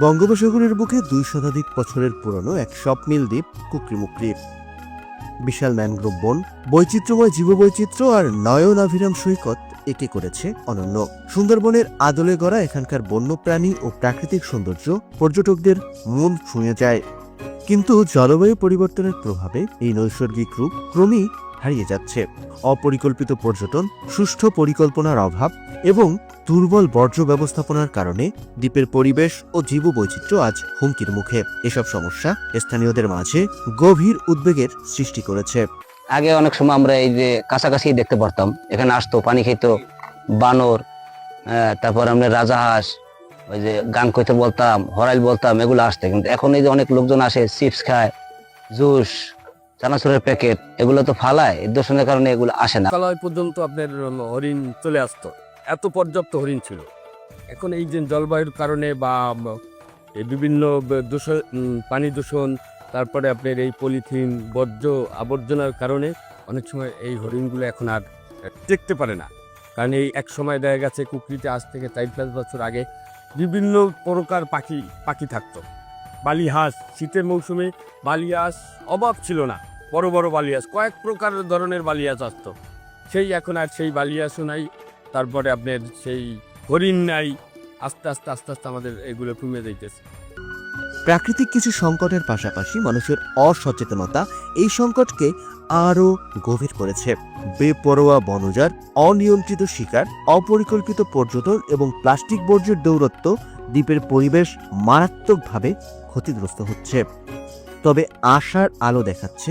বঙ্গোপসাগরের বুকে দুই শতাধিক বছরের পুরনো এক স্বপ্নিল দ্বীপ, কুকরিমুকরি। বিশাল ম্যানগ্রোভ বন, বৈচিত্র্যময় জীববৈচিত্র্য আর নয়নাভিরাম সৈকত একে করেছে অনন্য। সুন্দরবনের আদলে গড়া এখানকার বন্যপ্রাণী ও প্রাকৃতিক সৌন্দর্য পর্যটকদের মন ছুঁয়ে যায়। কিন্তু জলবায়ু পরিবর্তনের প্রভাবে এই নৈসর্গিক রূপ ক্রমেই হারিয়ে যাচ্ছে। অপরিকল্পিত পর্যটন, সুষ্ঠু পরিকল্পনার অভাব এবং দুর্বল বর্জ্য ব্যবস্থাপনার কারণে দ্বীপের পরিবেশ ও জীববৈচিত্র্য আজ হুমকির মুখে। এসব সমস্যা স্থানীয়দের মাঝে গভীর উদ্বেগের সৃষ্টি করেছে। আগে অনেক সময় আমরা এই যে কাছাকাছি দেখতে পারতাম। এখানে আসতো, পানি খেত, বানর তারপর আমরা রাজাহাঁস, ওই যে গান কইতে বলতাম, হরাইল বলতাম, এগুলো আসতে। কিন্তু এখন এই যে অনেক লোকজন আসে, চিপস খায়, জুস চানাচুরের প্যাকেট এগুলো তো ফালায়। দূষণের কারণে এগুলো আসে না। কালয় পর্যন্ত আপনার হরিণ চলে আসতো। এত পর্যাপ্ত হরিণ ছিল। এখন এই যে জলবায়ুর কারণে বা বিভিন্ন দূষণ পানি দূষণ, তারপরে আপনার এই পলিথিন, বর্জ্য আবর্জনার কারণে অনেক সময় এই হরিণগুলো এখন আর দেখতে পারে না। কারণ এই এক সময় দেখা গেছে কুকরিতে আজ থেকে চার পাঁচ বছর আগে বিভিন্ন প্রকার পাখি পাখি থাকতো। বালিহাঁস, শীতের মৌসুমে বালিহাঁস অভাব ছিল না। বড় বড় বালিয়াস, কয়েক প্রকার ধরনের বালিয়াস আসতো। সেই এখন আর সেই বালিয়াসও নাই, তারপরে আপনার সেই হরিণ নাই, আস্তে আস্তে আস্তে আস্তে আমাদের এগুলো কমে যাইতেছে। প্রাকৃতিক কিছু সংকটের পাশাপাশি মানুষের অসচেতনতা এই সংকটকে আরও গভীর করেছে। বেপরোয়া বনজার, অনিয়ন্ত্রিত শিকার, অপরিকল্পিত পর্যটন এবং প্লাস্টিক বর্জ্যের দৌরত্ব দ্বীপের পরিবেশ মারাত্মকভাবে ক্ষতিগ্রস্ত হচ্ছে। তবে আশার আলো দেখাচ্ছে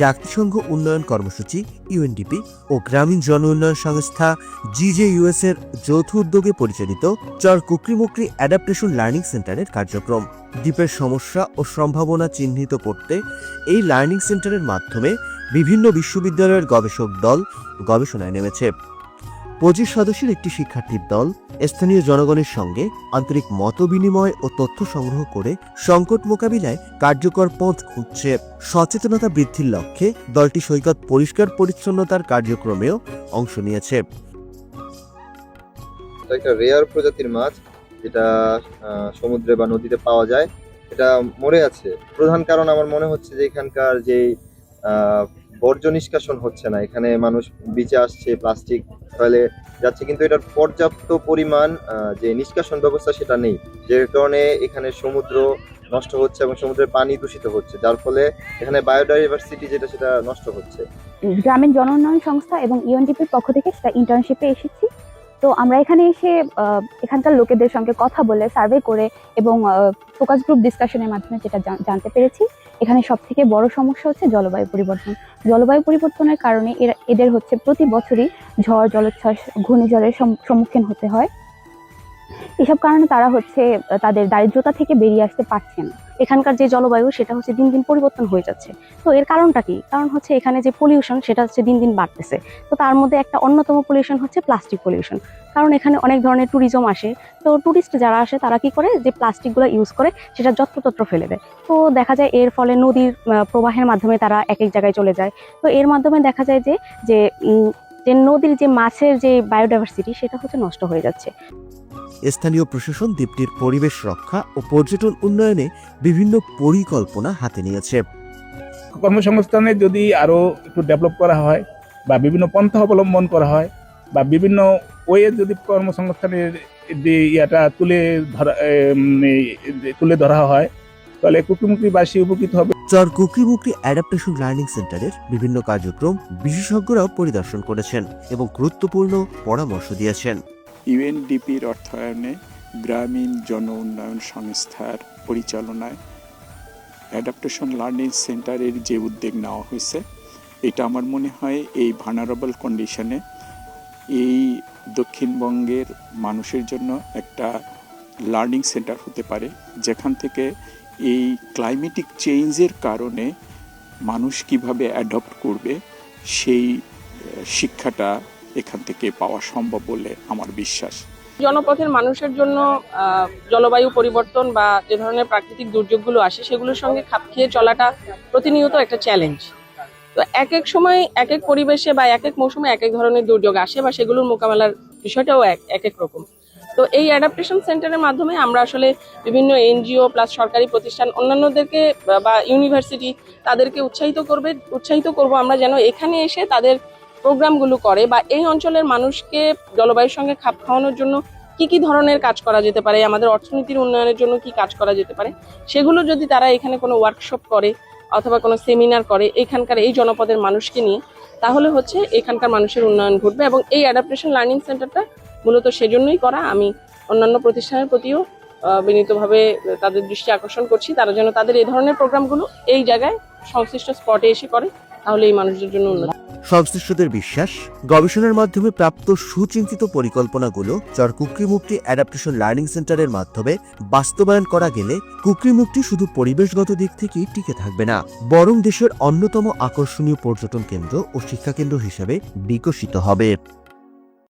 জাতিসংঘ উন্নয়ন কর্মসূচি, ইউএনডিপি ও গ্রামীণ জন উন্নয়ন সংস্থা জিজেইউএস এর যৌথ উদ্যোগে পরিচালিত চর কুকরিমুকরি অ্যাডাপ্টেশন লার্নিং সেন্টারের কার্যক্রম। দ্বীপের সমস্যা ও সম্ভাবনা চিহ্নিত করতে এই লার্নিং সেন্টারের মাধ্যমে বিভিন্ন বিশ্ববিদ্যালয়ের গবেষক দল গবেষণায় নেমেছে। পঁচিশ সদস্যের একটি শিক্ষার্থীর দল স্থানীয় জনগণের সঙ্গে আন্তরিক মতবিনিময় ও তথ্য সংগ্রহ করে সংকট মোকাবিলায় কার্যকর পথ খুঁজছে। সচেতনতা বৃদ্ধির লক্ষ্যে দলটি সৈকত পরিষ্কার পরিচ্ছন্নতার কার্যক্রমেও অংশ নিয়েছে। একটা রেয়ার প্রজাতির মাছ, যেটা সমুদ্রে বা নদীতে পাওয়া যায়। এটা মরে আছে। প্রধান কারণ আমার মনে হচ্ছে যে এখানকার যে বর্জ্য নিষ্কাশন হচ্ছে না। এখানে মানুষ বিচে আসছে প্লাস্টিক ফেলে যাচ্ছে, কিন্তু এটার পর্যাপ্ত পরিমাণ যে নিষ্কাশন ব্যবস্থা সেটা নেই। যে কারণে এখানে সমুদ্র নষ্ট হচ্ছে এবং সমুদ্রের পানি দূষিত হচ্ছে, যার ফলে এখানে বায়োডাইভার্সিটি যেটা সেটা নষ্ট হচ্ছে। গ্রামীণ জন উন্নয়ন সংস্থা এবং ইউএনডিপির পক্ষ থেকে সেটা ইন্টার্নশিপে এসেছি। তো আমরা এখানে এসে এখানকার লোকেদের সঙ্গে কথা বলে সার্ভে করে এবং ফোকাস গ্রুপ ডিসকাশনের মাধ্যমে যেটা জানতে পেরেছি। এখানে সব থেকে বড় সমস্যা হচ্ছে জলবায়ু পরিবর্তন। জলবায়ু পরিবর্তনের কারণে এরা, এদের হচ্ছে প্রতি বছরই ঝড়, জলোচ্ছ্বাস, ঘূর্ণিঝড়ের সম- সম্মুখীন হতে হয়। এসব কারণে তারা হচ্ছে, তাদের দারিদ্রতা থেকে বেরিয়ে আসতে পারছে না। এখানকার যে জলবায়ু, সেটা হচ্ছে দিন দিন পরিবর্তন হয়ে যাচ্ছে। তো এর কারণটা কি? কারণ হচ্ছে এখানে যে পলিউশন সেটা হচ্ছে দিন দিন বাড়তেছে। তো তার মধ্যে একটা অন্যতম পলিউশন হচ্ছে প্লাস্টিক পলিউশন কারণ এখানে অনেক ধরনের ট্যুরিজম আসে। তো ট্যুরিস্ট যারা আসে, তারা কি করে? যে প্লাস্টিকগুলো ইউজ করে, সেটা যত্রতত্র ফেলে দেয়। তো দেখা যায় এর ফলে নদীর প্রবাহের মাধ্যমে তারা এক এক জায়গায় চলে যায়। তো এর মাধ্যমে দেখা যায় যে যে যে নদীর যে মাছের যে বায়োডাইভার্সিটি সেটা হচ্ছে নষ্ট হয়ে যাচ্ছে। স্থানীয় প্রশাসন দ্বীপটির পরিবেশ রক্ষা ও পর্যটন উন্নয়নে বিভিন্ন পরিকল্পনা হাতে নিয়েছে। কর্মসংস্থানে যদি আরও একটু ডেভেলপ করা হয় বা বিভিন্ন পন্থা অবলম্বন করা হয় বা বিভিন্ন ওয়ে যদি কর্মসংস্থানের যে ইয়াটা তুলে ধরা তুলে ধরা হয় তাহলে কুকিমুখিবাসী উপকৃত হবে। চর কুকরিমুকরি অ্যাডাপ্টেশন লার্নিং সেন্টারের বিভিন্ন কার্যক্রম বিশেষজ্ঞরাও পরিদর্শন করেছেন এবং গুরুত্বপূর্ণ পরামর্শ দিয়েছেন। ইউএনডিপির অর্থায়নে গ্রামীণ জন উন্নয়ন সংস্থার পরিচালনায় অ্যাডাপ্টেশন লার্নিং সেন্টারের যে উদ্যোগ নেওয়া হয়েছে এটা আমার মনে হয় এই ভানারেবল কন্ডিশনে এই দক্ষিণবঙ্গের মানুষের জন্য একটা লার্নিং সেন্টার হতে পারে যেখান থেকে এই ক্লাইমেটিক চেঞ্জের কারণে মানুষ কীভাবে অ্যাডপ্ট করবে সেই শিক্ষাটা এখান থেকে পাওয়া সম্ভব বলে আমার বিশ্বাস। জনপথের মানুষের জন্য জলবায়ু পরিবর্তন বা যে ধরনের প্রাকৃতিক দুর্যোগগুলো আসে সেগুলোর সঙ্গে খাপ খেয়ে চলাটা প্রতিনিয়ত একটা চ্যালেঞ্জ তো এক এক সময় এক এক পরিবেশে বা এক এক মৌসুমে এক এক ধরনের দুর্যোগ আসে বা সেগুলোর মোকাবেলার বিষয়টাও এক এক রকম। তো এই অ্যাডাপ্টেশন সেন্টারের মাধ্যমে আমরা আসলে বিভিন্ন এনজিও প্লাস সরকারি প্রতিষ্ঠান অন্যান্যদেরকে বা- ইউনিভার্সিটি তাদেরকে উৎসাহিত করবে, উৎসাহিত করব আমরা যেন এখানে এসে তাদের প্রোগ্রামগুলো করে বা এই অঞ্চলের মানুষকে জলবায়ুর সঙ্গে খাপ খাওয়ানোর জন্য কি কি ধরনের কাজ করা যেতে পারে, আমাদের অর্থনীতির উন্নয়নের জন্য কি কাজ করা যেতে পারে, সেগুলো যদি তারা এখানে কোনো ওয়ার্কশপ করে অথবা কোনো সেমিনার করে এখানকার এই জনপদের মানুষকে নিয়ে, তাহলে হচ্ছে এখানকার মানুষের উন্নয়ন ঘটবে এবং এই অ্যাডাপ্টেশন লার্নিং সেন্টারটা মূলত সেজন্যই করা। আমি অন্যান্য প্রতিষ্ঠানের প্রতিও বিনীতভাবে তাদের দৃষ্টি আকর্ষণ করছি। তারা যেন তাদের এই ধরনের প্রোগ্রামগুলো এই জায়গায় সংশ্লিষ্ট স্পটে এসে করে, তাহলে এই মানুষদের জন্য উন্নতি সংশ্লিষ্টদের বিশ্বাস, গবেষণার মাধ্যমে প্রাপ্ত সুচিন্তিত পরিকল্পনাগুলো চর কুকরিমুক্তি অ্যাডাপ্টেশন লার্নিং সেন্টারের মাধ্যমে বাস্তবায়ন করা গেলে কুকরিমুক্তি শুধু পরিবেশগত দিক থেকেই টিকে থাকবে না, বরং দেশের অন্যতম আকর্ষণীয় পর্যটন কেন্দ্র ও শিক্ষাকেন্দ্র হিসেবে বিকশিত হবে।